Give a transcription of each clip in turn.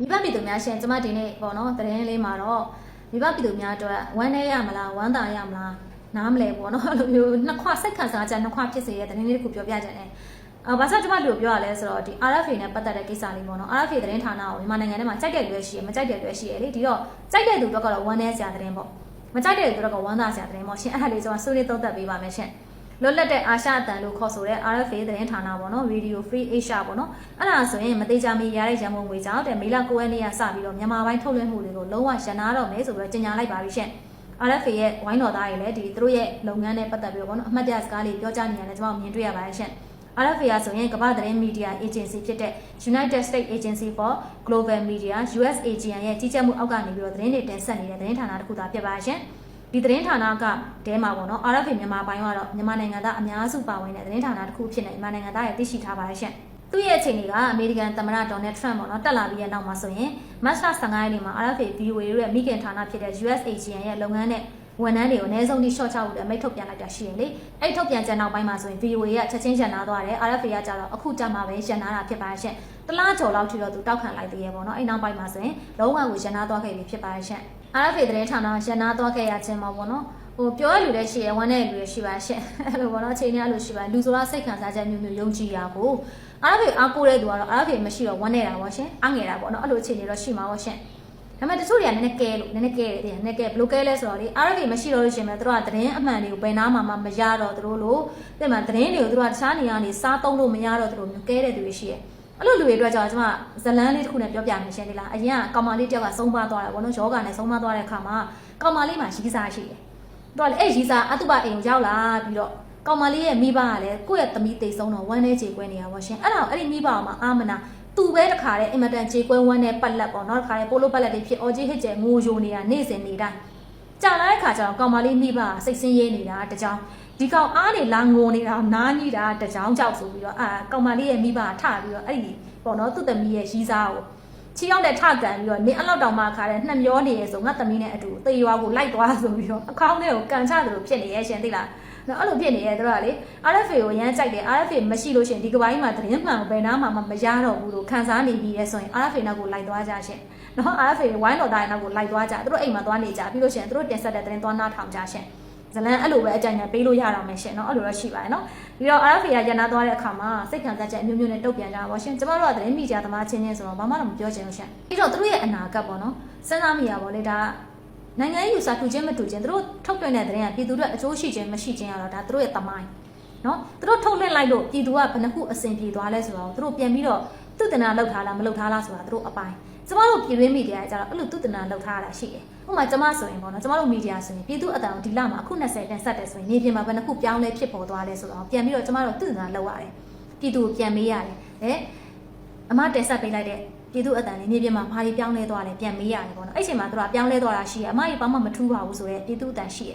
မိဘပြည်သူများရှင်ကျမဒီနေ့ပေါ့နော်သတင်းလေးမှာတော့မိဘပြည်သူများအတွက်ဝမ်းနည်းရမလားဝမ်းသာရမလားနားမလဲပေါ့နော်အဲ့လိုမျိုးနှစ်ခွစိတ်ခံစားချက်နှစ်ခွဖြစ်စေတဲ့သတင်းလေးတစ်ခုပြောပြချင်တယ်အာဘာသာကျမတို့ပြောရလဲဆိုတော့ဒီ RFA နဲ့ပတ်သက်တဲ့ကိစ္စလေးပေါ့နော် RFA သတင်းဌာနကိုမြန်မာနိုင်ငံထဲမှာကြိုက်တဲ့လူတွေရှိရမကြိုက်တဲ့လူတွေရှိရလေဒီတော့ကြိုက်တဲ့လူတွေကတော့ဝမ်းနည်းစရာသတင်းပေါ့မကြိုက်တဲ့လူတွေကတော့ဝမ်းသာစရာသတင်းပေါ့ရှင်အဲ့ဒါလေးကျွန်တော်ဆွေးနွေးသုံးသပ်ပေးပါမယ်ရှင် လွတ်လပ်တဲ့အာရှအတန်လို့ခေါ်ဆိုတဲ့ RFA သတင်းဌာနပေါ့နော် Radio Free Asia ပေါ့နော်အဲ့ဒါဆိုရင်မသေးချာမီရတဲ့ရန်ပုံငွေကြောင့်တဲ့မေလ9ရက်နေ့ကစပြီးတော့မြန်မာပိုင်းထုတ်လွှင့်မှုတွေကိုလုံးဝရန်နာတော့မယ်ဆိုပြီးတော့ကြေညာလိုက်ပါပြီရှင် RFA ရဲ့ဝိုင်းတော်သားတွေလည်းဒီသူတို့ရဲ့လုပ်ငန်းနဲ့ပတ်သက်ပြီးတော့ပေါ့နော်အမှတ်တရစကားလေးပြောကြားနေရတယ်ကျွန်တော်မြင်တွေ့ရပါတယ်ရှင် RFA ကဆိုရင်ကမ္ဘာသတင်းမီဒီယာ agency ဖြစ်တဲ့ United States Agency for Global Media USAGM ရဲ့ကြီးကြပ်မှုအောက်ကနေပြီးတော့သတင်းတွေတင်ဆက်နေတဲ့သတင်းဌာနတစ်ခုသာဖြစ်ပါရှင် ဒီသတင်းဌာနကတဲမှာပေါ့နော် RFA မြန်မာပိုင်းကတော့မြန်မာနိုင်ငံသားအများစုပါဝင်တဲ့သတင်းဌာနတစ်ခုဖြစ်နေမြန်မာနိုင်ငံသားရဲ့သိရှိထားပါတယ်ရှင်သူ့ရဲ့အခြေအနေကအမေရိကန်သမ္မတဒေါ်နယ်ထရန့်ပေါ့နော်တက်လာပြီးရဲ့နောက်မှာဆိုရင်မတ်လ15ရက်နေ့မှာ RFA VOA ရဲ့မိခင်ဌာနဖြစ်တဲ့ USAGM ရဲ့လုပ်ငန်းနဲ့ဝန်ထမ်းတွေကိုအနည်းဆုံးထိ short ချဖို့အတွက်မိတ်ထုတ်ပြန်လိုက်တာရှိရလေအဲ့ထုတ်ပြန်ချက်နောက်ပိုင်းမှာဆိုရင် VOA ကချက်ချင်းရန်နာသွားတယ် RFA ကကြတော့အခုကြမှာပဲရန်နာတာဖြစ်ပါရဲ့ရှင့် တလားကျော်လောက်ထိတော့သူတောက်ခံလိုက်သေးရဲ့ပေါ့နော်အဲ့နောက်ပိုင်းမှာဆိုရင်လုံးဝကိုရန်နာသွားခဲ့ပြီဖြစ်ပါရဲ့ရှင့် RFA သတင်းဌာနရန်နာသွားခဲ့ရခြင်းမှာပေါ့နော်ဟိုပြောရလူလည်းရှိရဝမ်းတဲ့လူလည်းရှိပါရှင့်အဲ့လိုပေါ့နော်အချိန်ကြီးလို့ရှိပါလူဆိုတာစိတ်ခံစားချက်မျိုးမျိုးယုံကြည်ရဖို့ RFA အားကိုးတဲ့သူကတော့ RFA မရှိတော့ဝမ်းနေတာပေါ့ရှင်အငယ်တာပေါ့နော်အဲ့လိုအခြေအနေတော့ရှိမှာပေါ့ရှင်ဒါပေမဲ့တချို့တွေကနည်းနည်းကဲလို့နည်းနည်းကဲတယ်နည်းနည်းကဲဘလို့ကဲလဲဆိုတော့လေ RFA မရှိတော့လို့ရှင်မဲ့သူတို့ကသတင်းအမှန်တွေကိုဘယ်နာမှမရတော့သူတို့လို့တဲ့မှာသတင်းတွေကိုသူတို့ကတခြားနေရာနေစားသုံးလို့မရတော့သူတို့မျိုးကဲတဲ့သူတွေရှိရဲ့ အဲ့လိုလူတွေအတွက်ကြောင့်ကျွန်မဇလန်းလေးတစ်ခုနဲ့ပြောပြမယ်ရှင်ဒီလားအရင်ကကောင်မလေးတယောက်ကဆုံးပါသွားတယ်ဘောနော်ယောဂနဲ့ဆုံးပါသွားတဲ့အခါမှာကောင်မလေးမှာရီးစားရှိတယ်သူကလေအဲ့ရီးစားအတုပအိမ်ကိုရောက်လာပြီးတော့ကောင်မလေးရဲ့မိဘကလည်းကိုယ့်ရဲ့သမီးတိတ်ဆုံးတော့ဝမ်းနေချေကွဲနေရပါရှင်အဲ့ဒါအဲ့ဒီမိဘကမှအာမနာသူပဲတခါတဲ့အင်မတန်ခြေကွဲဝမ်းနဲ့ပတ်လက်ပေါ့နော်တခါတဲ့ပိုလိုပတ်လက်တွေဖြစ်အော်ကြီးဟစ်ကျဲငိုယိုနေတာနေ့စဉ်နေ့တိုင်းကြာလာတဲ့ခါကျတော့ကောင်မလေးမိဘစိတ်ဆင်းရဲနေတာတကြောင် ဒီကောင်အားနေလာငိုနေတာနားကြီးတာတကြောင်ကြောက်ဆိုပြီးတော့အာကောင်မလေးရဲ့မိဘထပြီးတော့အဲ့ဒီပေါ့နော်သူ့သမီးရဲ့ရီးစားကိုချီရောက်တဲ့ထကန်ပြီးတော့နေအဲ့လောက်တောင်မှခါတဲ့နှက်မျောနေရဆိုငါသမီးနဲ့အတူသေရွာကိုလိုက်သွားဆိုပြီးတော့အကောင်းတွေကိုကန်ချတယ်လို့ဖြစ်နေရဲ့ရှင်သိလားနော်အဲ့လိုဖြစ်နေရဲ့တို့ကလေ RFA ကိုရမ်းကြိုက်တယ် RFA မရှိလို့ရှင်ဒီကပိုင်းမှာသတင်းမှန်ဘယ်နာမှမရတော့ဘူးလို့ခံစားနေပြီးရဲဆိုရင် RFA နောက်ကိုလိုက်သွားကြရှင်နော် RFA ဝိုင်းတော်တိုင်းနောက်ကိုလိုက်သွားကြသူတို့အိမ်မှာသွားနေကြပြီးလို့ရှင်သူတို့တင်ဆက်တဲ့သတင်းသွားနာထောင်ကြရှင် ဇလန်အဲ့လိုပဲအကြံဉာဏ်ပေးလို့ရတော့မယ်ရှင်เนาะအဲ့လိုတော့ရှိပါတယ်เนาะပြီးတော့ RFA ကရန်နာသွားတဲ့အခါမှာစိတ်ခံစားချက်အမျိုးမျိုးနဲ့တုတ်ပြန်ကြပါရှင်ကျမတို့ကသတင်းမီဒီယာသမားချင်းချင်းဆိုတော့ဘာမှတော့မပြောချင်ဘူးရှင်ပြီးတော့သူတို့ရဲ့အနာဂတ်ပေါ့နော်စဉ်းစားမိရပါလေဒါနိုင်ငံရေးယူဆတူချင်းမတူချင်းသူတို့ထုတ်ပြန်တဲ့သတင်းကပြည်သူတွေအကျိုးရှိခြင်းမရှိခြင်းကတော့ဒါသူတို့ရဲ့တမိုင်းနော်သူတို့ထုတ်လွှင့်လိုက်လို့ပြည်သူကဘယ်နှခုအဆင်ပြေသွားလဲဆိုတော့သူတို့ပြန်ပြီးတော့သူတနာလောက်ထားလားမလောက်ထားလားဆိုတာသူတို့အပိုင်း ကျမတို့ပြည်တွင်းမီဒီယာကကြတော့အဲ့လိုသူတနာလောက်ထားတာရှိတယ်ဥပမာကျမဆိုရင်ပေါ့နော်ကျမတို့မီဒီယာဆိုရင်ပြည်သူအတန်ကိုဒီလမှာအခု20တင်ဆက်တယ်ဆိုရင်နေပြင်မှာဘယ်နှခုပြောင်းလဲဖြစ်ပေါ်သွားလဲဆိုတော့ပြန်ပြီးတော့ကျမတို့သူတနာလောက်ရတယ်ပြည်သူကိုပြန်မေးရတယ်ဟဲ့အမတင်ဆက်ပေးလိုက်တဲ့ပြည်သူအတန်လေးမြေပြင်မှာဘာတွေပြောင်းလဲသွားလဲပြန်မေးရတယ်ပေါ့နော်အဲ့ချိန်မှာသူကပြောင်းလဲသွားတာရှိရအမကြီးဘာမှမထူးပါဘူးဆိုတော့ပြည်သူအတန်ရှိရ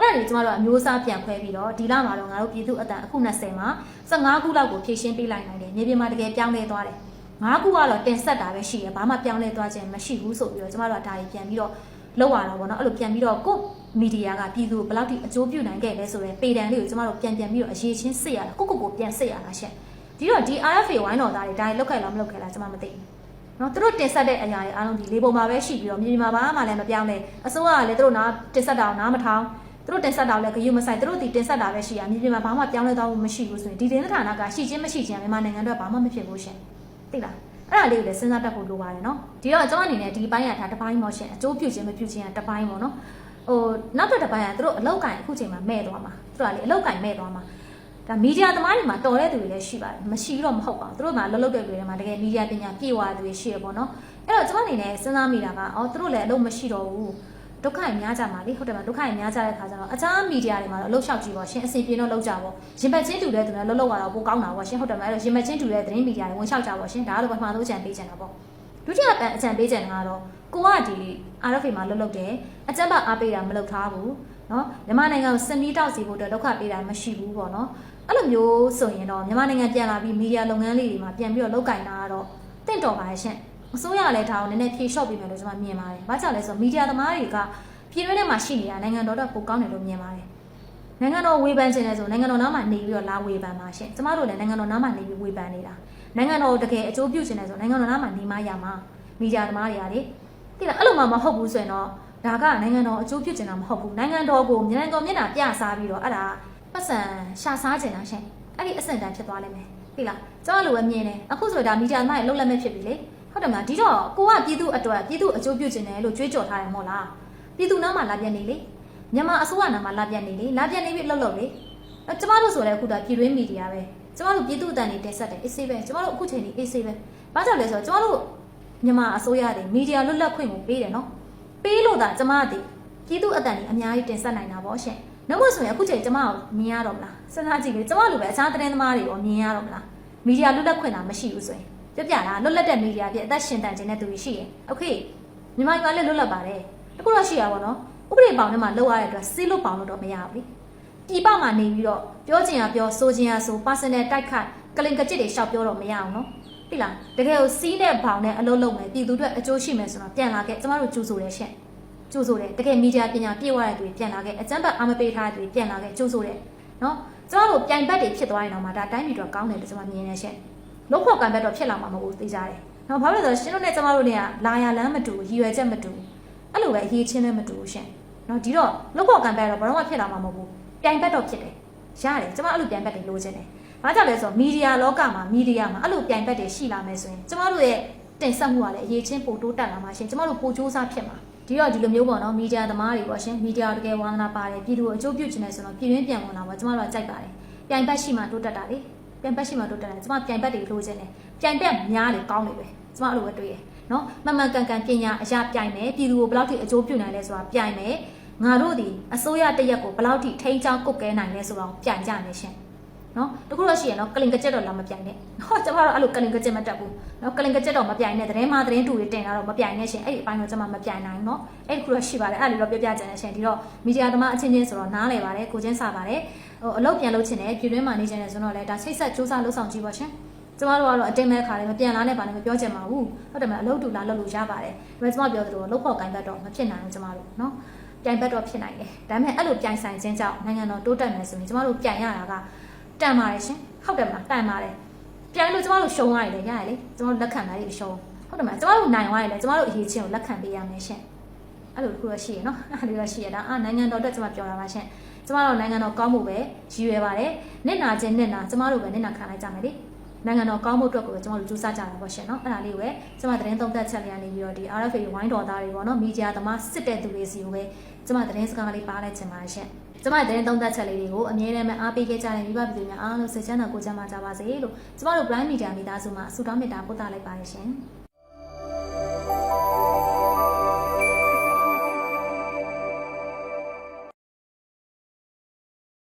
အဲ့ဒါတွေကျမတို့အမျိုးအစားပြန်ခွဲပြီးတော့ဒီလမှာတော့ငါတို့ပြည်သူအတန်အခု20မှာ15ခုလောက်ကိုဖြည့်ရှင်းပေးလိုက်နိုင်တယ်မြေပြင်မှာတကယ်ပြောင်းလဲသွားတယ် ငါးခုကတော့တင်ဆက်တာပဲရှိရဘာမှပြောင်းလဲသွားခြင်းမရှိဘူးဆိုပြီးတော့ကျမတို့ကဒါတွေပြန်ပြီးတော့လောက်ရတာပေါ့နော်အဲ့လိုပြန်ပြီးတော့ကိုမီဒီယာကပြည်သူဘယ်လောက်ထိအကျိုးပြုနိုင်ခဲ့လဲဆိုတော့ပေတံလေးကိုကျမတို့ပြန်ပြန်ပြီးတော့အရေးချင်းစစ်ရတာကိုကိုကိုပြန်စစ်ရတာရှင့်ဒီတော့ဒီ RFA ဝိုင်းတော်သားတွေဒါတွေလောက်ခဲ့လားမလောက်ခဲ့လားကျမမသိဘူးနော်သူတို့တင်ဆက်တဲ့အရာတွေအားလုံးဒီလေးပုံမှာပဲရှိပြီးတော့မြေပြင်မှာဘာမှလည်းမပြောင်းလဲအစိုးရကလည်းသူတို့နာတင်ဆက်တာကိုနားမထောင်သူတို့တင်ဆက်တာလည်းဂရုမစိုက်သူတို့ဒီတင်ဆက်တာပဲရှိရမြေပြင်မှာဘာမှပြောင်းလဲသွားဖို့မရှိဘူးဆိုရင်ဒီတင်သက်ဌာနကရှိချင်းမရှိချင်းမြန်မာနိုင်ငံအတွက်ဘာမှမဖြစ်ဘူးရှင် သိလားအဲ့ဒါလေးကိုလည်းစဉ်းစားတတ်ဖို့လိုပါတယ်နော်ဒီတော့ကျွန်မအနေနဲ့ဒီပိုင်းရထားတစ်ပိုင်းပေါ့ရှင်အကျိုးပြုခြင်းမပြုခြင်းကတစ်ပိုင်းပေါ့နော်ဟိုနောက်တစ်ပိုင်းကသူတို့အလောက်ကင်အခုချိန်မှာမဲ့သွားမှာသူတို့ကလေအလောက်ကင်မဲ့သွားမှာဒါမီဒီယာသမားတွေမှာတော်တဲ့သူတွေလည်းရှိပါတယ်မရှိတော့မဟုတ်ပါဘူးသူတို့မှာလှုပ်လှုပ်တဲ့လူတွေမှာတကယ်မီဒီယာပညာပြည့်ဝတဲ့သူတွေရှိရပေါ့နော်အဲ့တော့ကျွန်မအနေနဲ့စဉ်းစားမိတာကအော်သူတို့လည်းအလုပ်မရှိတော့ဘူး ဒုက္ခတွေများကြမှာလေဟုတ်တယ်မဒုက္ခတွေများကြတဲ့ခါကျတော့အချားမီဒီယာတွေမှာတော့အလုပ်လျှောက်ကြည့်ပေါ့ရှင်အစီပြေတော့လောက်ကြပေါ့ရင်ပတ်ချင်းတူတဲ့သူတွေလောက်လောက်ရတော့ပိုကောင်းတာပေါ့ရှင်ဟုတ်တယ်မအဲ့တော့ရင်ပတ်ချင်းတူတဲ့သတင်းမီဒီယာတွေဝင်လျှောက်ကြပေါ့ရှင်ဒါကတော့ပထမဆုံးအကြံပေးချင်တာပေါ့ဒုတိယအကြံပေးချင်တာကတော့ကိုကဒီ RFA မှာလောက်လောက်တယ်အကြံပါအားပေးတာမလုပ်ထားဘူးနော်မြန်မာနိုင်ငံကိုစနီးတောက်စီဖို့အတွက်ဒုက္ခပေးတာမရှိဘူးပေါ့နော်အဲ့လိုမျိုးဆိုရင်တော့မြန်မာနိုင်ငံပြန်လာပြီးမီဒီယာလုပ်ငန်းလေးတွေမှာပြန်ပြီးတော့လောက်ကင်တာကတော့တင့်တော်ပါရဲ့ရှင် အစိုးရလည်းဒါကိုနည်းနည်းဖြေလျှော့ပေးမယ်လို့ကျွန်မမြင်ပါတယ်။ဘာကြောင့်လဲဆိုတော့မီဒီယာသမားတွေကပြည်တွင်းထဲမှာရှိနေတာနိုင်ငံတော်တော့ပိုကောင်းတယ်လို့မြင်ပါတယ်။နိုင်ငံတော်ဝေဖန်ခြင်းလဲဆိုနိုင်ငံတော်နားမှာနေပြီးတော့လာဝေဖန်ပါရှင့်။ကျမတို့လည်းနိုင်ငံတော်နားမှာနေပြီးဝေဖန်နေတာ။နိုင်ငံတော်တကယ်အကျိုးပြုခြင်းလဲဆိုနိုင်ငံတော်နားမှာနေမှရမှာ။မီဒီယာသမားတွေကလေတိလားအဲ့လိုမှမဟုတ်ဘူးဆိုရင်တော့ဒါကနိုင်ငံတော်အကျိုးပြုချင်တာမဟုတ်ဘူးနိုင်ငံတော်ကိုမြန်တော်မျက်နှာပြစားပြီးတော့အဲ့ဒါပတ်စံရှာစားချင်တာရှင်အဲ့ဒီအဆင့်တန်းဖြစ်သွားလိမ့်မယ်တိလားကျွန်တော်လိုပဲမြင်တယ်အခုဆိုဒါမီဒီယာသမားတွေလုံးလက်မဲ့ဖြစ်ပြီလေ ဟုတ်တယ်မလားဒီတော့ကိုကပြည်သူအတွက်ပြည်သူအကျိုးပြုချင်တယ်လို့ကြွေးကြော်ထားတယ်မဟုတ်လားပြည်သူနောက်မှာလာပြနေလေမြန်မာအစိုးရနာမှာလာပြနေလေလာပြနေပြီလှုပ်လှုပ်လေအဲ့ကျမတို့ဆိုလည်းအခုဒါပြည်တွင်းမီဒီယာပဲကျမတို့ပြည်သူအတန်တွေတင်ဆက်တယ်အေးဆေးပဲကျမတို့အခုချိန်ကြီးအေးဆေးပဲဘာကြောင့်လဲဆိုတော့ကျမတို့မြန်မာအစိုးရတွေမီဒီယာလွတ်လပ်ခွင့်ကိုပေးတယ်နော်ပေးလို့ဒါကျမတို့ပြည်သူအတန်တွေအများကြီးတင်ဆက်နိုင်တာပေါ့ရှင်နောက်မှဆိုရင်အခုချိန်ကျမကိုမြင်ရတော့မလားစဉ်းစားကြည့်လေကျမလိုပဲအခြားသတင်းသမားတွေရောမြင်ရတော့မလားမီဒီယာလွတ်လပ်ခွင့်တာမရှိဘူးဆိုရင် ပြပြတာလွတ်လပ်တဲ့မီဒီယာပြအသက်ရှင်တန်ခြင်းတဲ့သူတွေရှိရင်โอเคမြန်မာပြည်ကလည်းလွတ်လပ်ပါတယ်တခုတော့ရှိရပါတော့ဥပဒေပေါင်းထဲမှာလောက်ရတဲ့အတွက်စီးလို့ပေါင်းလို့တော့မရဘူးလေပြည်ပမှာနေပြီးတော့ပြောချင်ရပြောဆိုချင်ရဆို personal တိုက်ခိုက်ကလင်ကကြစ်တွေရှောက်ပြောတော့မရအောင်နော်ပြီလားတကယ်ကိုစီးတဲ့ဘောင်နဲ့အလုပ်လုပ်မယ်ပြည်သူတွေအကျိုးရှိမယ်ဆိုတော့ပြန်လာခဲ့ကျမတို့ကြိုးဆိုတယ်ရှင့်ကြိုးဆိုတယ်တကယ်မီဒီယာပညာပြည့်ဝတဲ့သူတွေပြန်လာခဲ့အကြမ်းဖက်အာမပေးထားတဲ့သူတွေပြန်လာခဲ့ကြိုးဆိုတယ်နော်ကျမတို့ပြိုင်ဘက်တွေဖြစ်သွားရင်တော့မှဒါတိုင်းပြည်တော့ကောင်းတယ်လို့ကျမမြင်နေရှင့် လုံးဖို့ကံဘက်တော့ဖြစ်လာမှာမဟုတ်ဘူးသိကြတယ်နော်ဘာလို့လဲဆိုတော့ရှင်တို့နဲ့ကျမတို့နဲ့ကလာရလမ်းမတူရည်ရွယ်ချက်မတူအဲ့လိုပဲအရေးချင်းလည်းမတူဘူးရှင့်နော်ဒီတော့လုံးဖို့ကံဘက်တော့ဘာလို့မှဖြစ်လာမှာမဟုတ်ဘူးပြိုင်ဘက်တော့ဖြစ်တယ်ရတယ်ကျမအဲ့လိုပြိုင်ဘက်တွေလိုချင်တယ်ဘာကြောင့်လဲဆိုတော့မီဒီယာလောကမှာမီဒီယာမှာအဲ့လိုပြိုင်ဘက်တွေရှိလာမယ်ဆိုရင်ကျမတို့ရဲ့တင်ဆက်မှုကလည်းအရေးချင်းပိုတိုးတက်လာမှာရှင်ကျမတို့ပိုစူးစမ်းဖြစ်မှာဒီတော့ဒီလိုမျိုးပေါ့နော်မီဒီယာသမားတွေပေါ့ရှင်မီဒီယာတကယ်ဝါသနာပါတယ်ပြည်သူကိုအကျိုးပြုချင်တယ်ဆိုတော့ပြည်ရင်းပြန်ဝင်လာပါကျမတို့ကကြိုက်ပါတယ်ပြိုင်ဘက်ရှိမှတိုးတက်တာလေ ပြိုင်ဘက်ရှိမှတိုးတက်တယ်ကျမပြိုင်ဘက်တွေလိုချင်တယ်ပြိုင်ဘက်များတယ်ကောင်းတယ်ပဲကျမအဲ့လိုပဲတွေ့ရနော်မှန်မှန်ကန်ကန်ပညာအရာပြိုင်မယ်ပြည်သူကိုဘယ်လောက်ထိအကျိုးပြုနိုင်လဲဆိုတာပြိုင်မယ်ငါတို့ဒီအစိုးရတရက်ကိုဘယ်လောက်ထိထိန်းချောင်းကုတ်ကဲနိုင်လဲဆိုတော့ပြိုင်ကြမယ်ရှင် နော်တခုတော့ရှိရနော်ကလင်ကကြက်တော့လာမပြိုင်နဲ့ဟောကျမတို့အဲ့လိုကလင်ကကြက်မတက်ဘူးနော်ကလင်ကကြက်တော့မပြိုင်နဲ့သတင်းမှသတင်းတူတွေတင်လာတော့မပြိုင်နဲ့ရှင်အဲ့ဒီအပိုင်းတော့ကျမမပြိုင်နိုင်နော်အဲ့ဒီခုတော့ရှိပါတယ်အဲ့လိုတော့ပြောပြကြတယ်ရှင်ဒီတော့မီဒီယာသမားအချင်းချင်းဆိုတော့နားလဲပါတယ်ကိုချင်းစားပါတယ်ဟိုအလုပ်ပြန်လုပ်ချင်တယ်ပြည်တွင်းမှာနေချင်တယ်ဆိုတော့လေဒါချိတ်ဆက်စူးစမ်းလှုပ်ဆောင်ကြည့်ပါရှင်ကျမတို့ကတော့အတင်းမဲ့ခါလေးမပြန်လာနဲ့ပါနဲ့မပြောချင်ပါဘူးဟုတ်တယ်မလားအလုပ်တူလာလုပ်လို့ရပါတယ်ဒါပေမဲ့ကျမပြောသလိုလုပ်ဖို့ကိုင်ဘတ်တော့မဖြစ်နိုင်ဘူးကျမတို့နော်ပြိုင်ဘတ်တော့ဖြစ်နိုင်တယ်ဒါပေမဲ့အဲ့လိုပြိုင်ဆိုင်ခြင်းကြောင့်နိုင်ငံတော်တိုးတက်မယ်ဆိုရင်ကျမတို့ပြိုင်ရတာက တန်ပါတယ်ရှင်ဟုတ်တယ်မလားတန်ပါတယ်ပြိုင်လို့ကျမတို့ရှုံးရတယ်ရတယ်လေကျမတို့လက်ခံတာတွေရှုံးဟုတ်တယ်မလားကျမတို့နိုင်သွားရင်လည်းကျမတို့အရေးချင်းကိုလက်ခံပေးရမယ်ရှင်အဲ့လိုတစ်ခုတော့ရှိရနော်အဲ့လိုတော့ရှိရတာအာနိုင်ငံတော်အတွက်ကျမပြောတာပါရှင်ကျမတို့နိုင်ငံတော်ကောင်းမှုပဲရည်ရွယ်ပါတယ်နစ်နာခြင်းနစ်နာကျမတို့ပဲနစ်နာခံလိုက်ကြမယ်လေနိုင်ငံတော်ကောင်းမှုအတွက်ကိုပဲကျမတို့ကြိုးစားကြတာပေါ့ရှင်เนาะအဲ့ဒါလေးကိုပဲကျမသတင်းသုံးသပ်ချက်လေးကနေပြီးတော့ဒီ RFA ဝိုင်းတော်သားတွေပေါ့เนาะမီဒီယာသမားစစ်တဲ့သူတွေစီကိုပဲကျမသတင်းစကားလေးပါလိုက်ချင်ပါရှင် ကျမသတင်းသုံးသပ်ချက်လေးတွေကိုအမြဲတမ်းအားပေးခဲ့ကြတဲ့မိဘပြည်သူများအားလုံးစိတ်ချမ်းသာကိုယ်ချမ်းသာကြပါစေလို့ကျမတို့ Prime Media မိသားစုမှာဆုတောင်းမေတ္တာပို့သလိုက်ပါတယ်ရှင်။